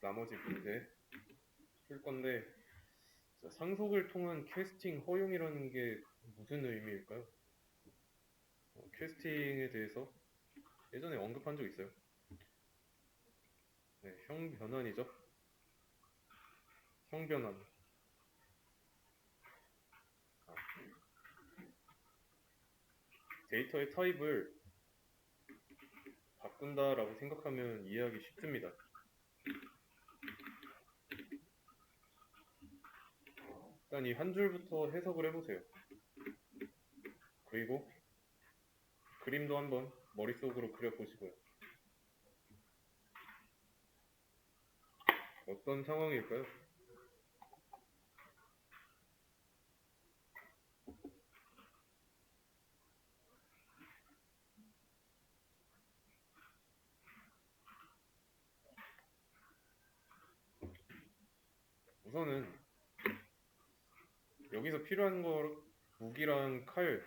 나머지 문제 풀 건데 자, 상속을 통한 캐스팅 허용이라는 게 무슨 의미일까요? 어, 캐스팅에 대해서 예전에 언급한 적 있어요. 네, 형 변환이죠. 형 변환. 아. 데이터의 타입을 바꾼다라고 생각하면 이해하기 쉽습니다. 일단 이 한 줄부터 해석을 해보세요. 그리고 그림도 한번 머릿속으로 그려보시고요. 어떤 상황일까요? 우선은 여기서 필요한 거 무기랑 칼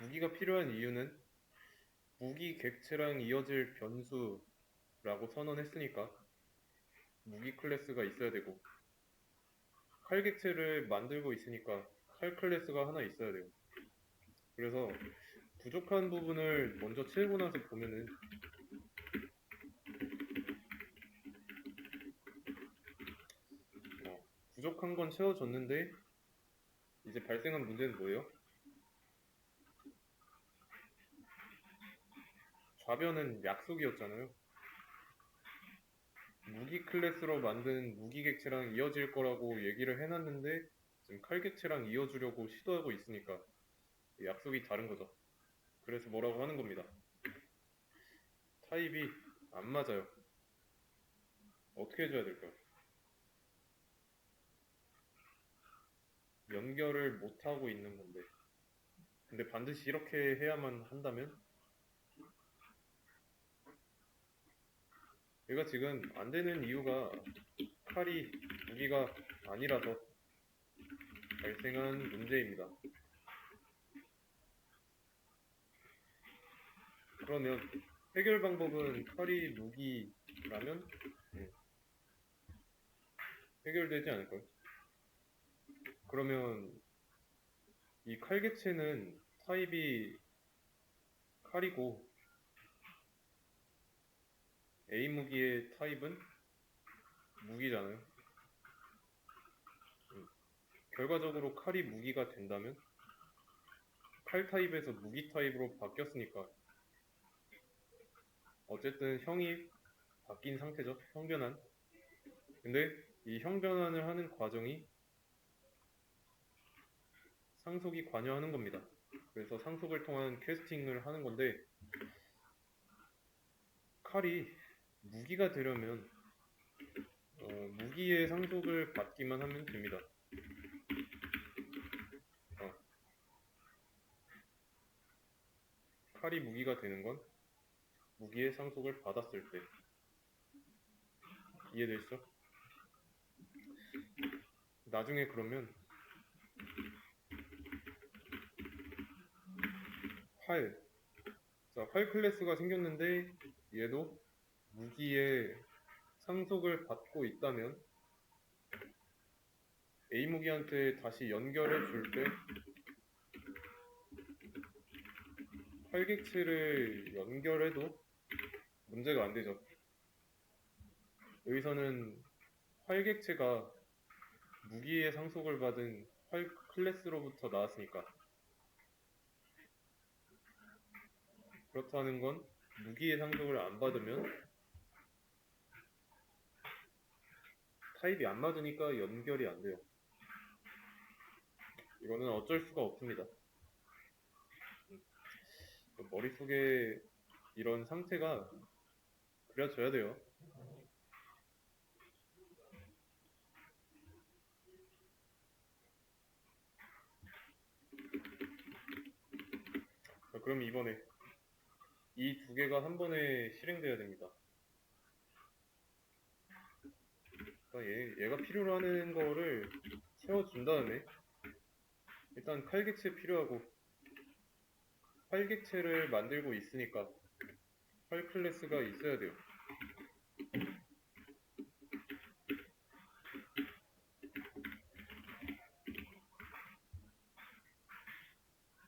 무기가 필요한 이유는 무기 객체랑 이어질 변수라고 선언했으니까 무기 클래스가 있어야 되고 칼 객체를 만들고 있으니까 칼 클래스가 하나 있어야 돼요. 그래서 부족한 부분을 먼저 채우고 나서 보면은 어, 부족한 건 채워졌는데 이제 발생한 문제는 뭐예요? 좌변은 약속이었잖아요. 무기 클래스로 만든 무기 객체랑 이어질 거라고 얘기를 해놨는데 지금 칼 객체랑 이어주려고 시도하고 있으니까 약속이 다른 거죠. 그래서 뭐라고 하는 겁니다. 타입이 안 맞아요. 어떻게 해줘야 될까요? 연결을 못 하고 있는 건데. 근데 반드시 이렇게 해야만 한다면? 얘가 지금 안 되는 이유가 칼이 무기가 아니라서 발생한 문제입니다. 그러면 해결 방법은 칼이 무기라면 음, 해결되지 않을까요? 그러면 이칼 객체는 타입이 칼이고 A 무기의 타입은 무기잖아요. 음, 결과적으로 칼이 무기가 된다면 칼 타입에서 무기 타입으로 바뀌었으니까 어쨌든 형이 바뀐 상태죠. 형 변환. 근데 이 형 변환을 하는 과정이 상속이 관여하는 겁니다. 그래서 상속을 통한 캐스팅을 하는 건데 칼이 무기가 되려면 어, 무기의 상속을 받기만 하면 됩니다. 어. 칼이 무기가 되는 건 무기의 상속을 받았을 때 이해되시죠? 나중에 그러면 활 자, 활 클래스가 생겼는데 얘도 무기의 상속을 받고 있다면 A 무기한테 다시 연결해 줄 때 활객체를 연결해도 문제가 안 되죠. 여기서는 활객체가 무기의 상속을 받은 활 클래스로부터 나왔으니까 그렇다는 건 무기의 상속을 안 받으면 타입이 안 맞으니까 연결이 안 돼요. 이거는 어쩔 수가 없습니다. 머릿속에 이런 상태가 그려져야 돼요. 자, 그럼 이번에 이 두 개가 한 번에 실행돼야 됩니다. 그러니까 얘, 얘가 필요로 하는 거를 채워준 다음에 일단 칼객체 필요하고 활객체를 만들고 있으니까 활 클래스가 있어야 돼요.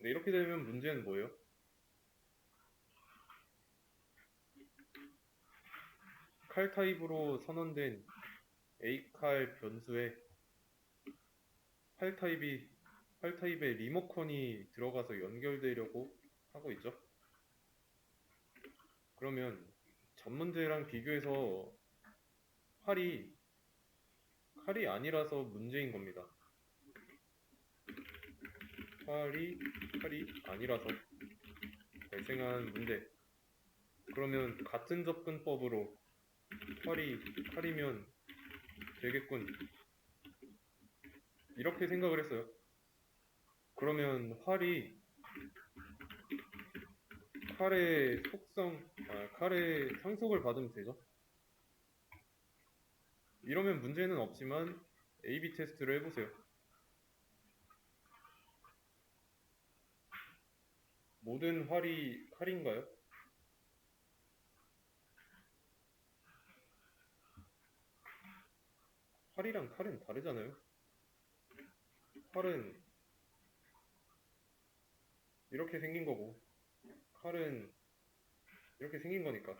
이렇게 되면 문제는 뭐예요? 칼 타입으로 선언된 A칼 변수에 활 타입이 활 타입에 리모컨이 들어가서 연결되려고 하고 있죠. 그러면 전 문제랑 비교해서 활이 칼이 아니라서 문제인 겁니다. 활이 칼이 아니라서 발생한 문제. 그러면 같은 접근법으로 활이 칼이면 되겠군. 이렇게 생각을 했어요. 그러면 활이 칼의 속성, 아, 칼의 상속을 받으면 되죠. 이러면 문제는 없지만 A-B 테스트를 해보세요. 모든 활이 칼인가요? 활이랑 칼은 다르잖아요. 활은 이렇게 생긴 거고 칼은 이렇게 생긴 거니까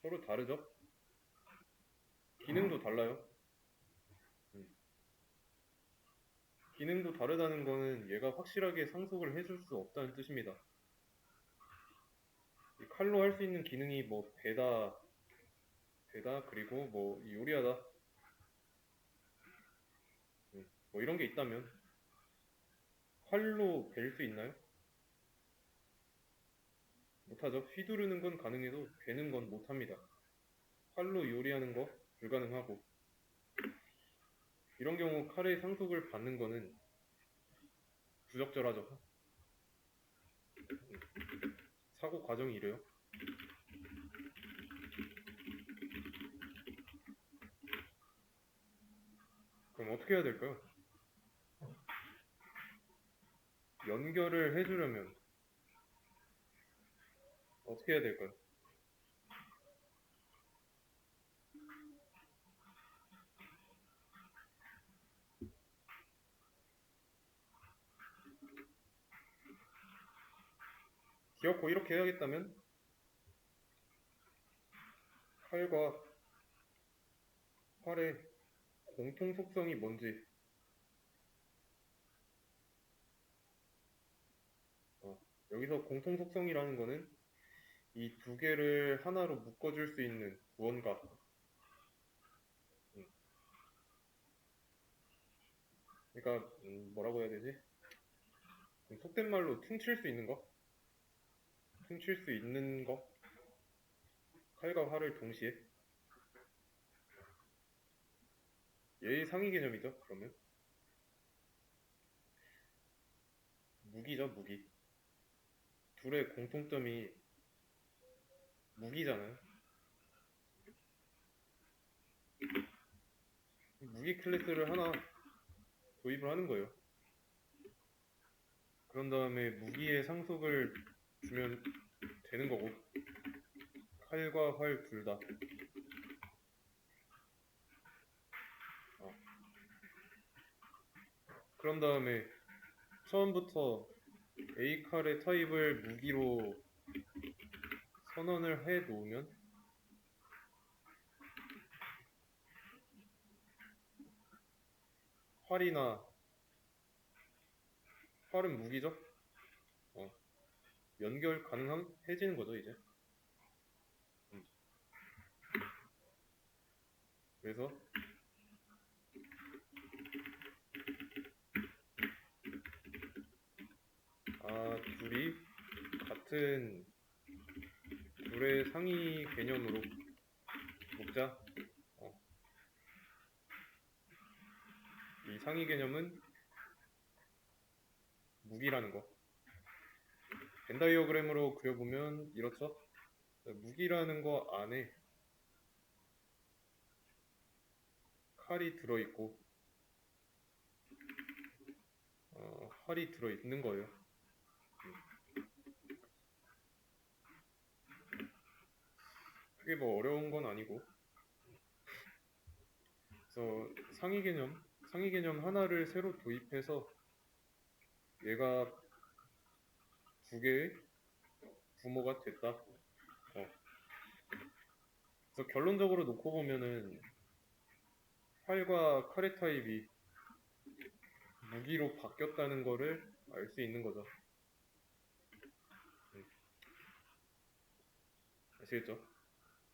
서로 다르죠? 기능도 달라요. 음. 기능도 다르다는 거는 얘가 확실하게 상속을 해줄 수 없다는 뜻입니다. 이 칼로 할 수 있는 기능이 뭐 배다, 배다 그리고 뭐 요리하다 음, 뭐 이런 게 있다면 활로 벨 수 있나요? 못하죠. 휘두르는 건 가능해도 베는 건 못합니다. 활로 요리하는 거 불가능하고 이런 경우 칼의 상속을 받는 거는 부적절하죠. 사고 과정이 이래요. 어떻게 해야 될까요? 연결을 해주려면 어떻게 해야 될까요? 기어코 이렇게 해야겠다면 칼과 활의 공통 속성이 뭔지 어, 여기서 공통 속성이라는 거는 이 두 개를 하나로 묶어줄 수 있는 무언가 음. 그러니까 음, 뭐라고 해야 되지? 좀 속된 말로 퉁칠 수 있는 거? 퉁칠 수 있는 거? 칼과 활을 동시에? 예의 상위 개념이죠, 그러면? 무기죠, 무기. 둘의 공통점이 무기잖아요. 무기 클래스를 하나 도입을 하는 거예요. 그런 다음에 무기의 상속을 주면 되는 거고 칼과 활 둘 다. 어. 그런 다음에 처음부터 A 칼의 타입을 무기로 선언을 해 놓으면 활이나 활은 무기죠? 어. 연결 가능해지는 거죠, 이제. 음. 그래서 아, 둘이 같은 둘의 상위 개념으로 묶자. 어. 이 상위 개념은 무기라는 거. 벤다이어그램으로 그려보면 이렇죠? 무기라는 거 안에 칼이 들어있고 어, 활이 들어있는 거예요. 그게 뭐 어려운 건 아니고 그래서 상위 개념 상위 개념 하나를 새로 도입해서 얘가 두 개의 부모가 됐다. 어. 그래서 결론적으로 놓고 보면은 활과 카레 타입이 무기로 바뀌었다는 거를 알 수 있는 거죠. 음. 아시겠죠?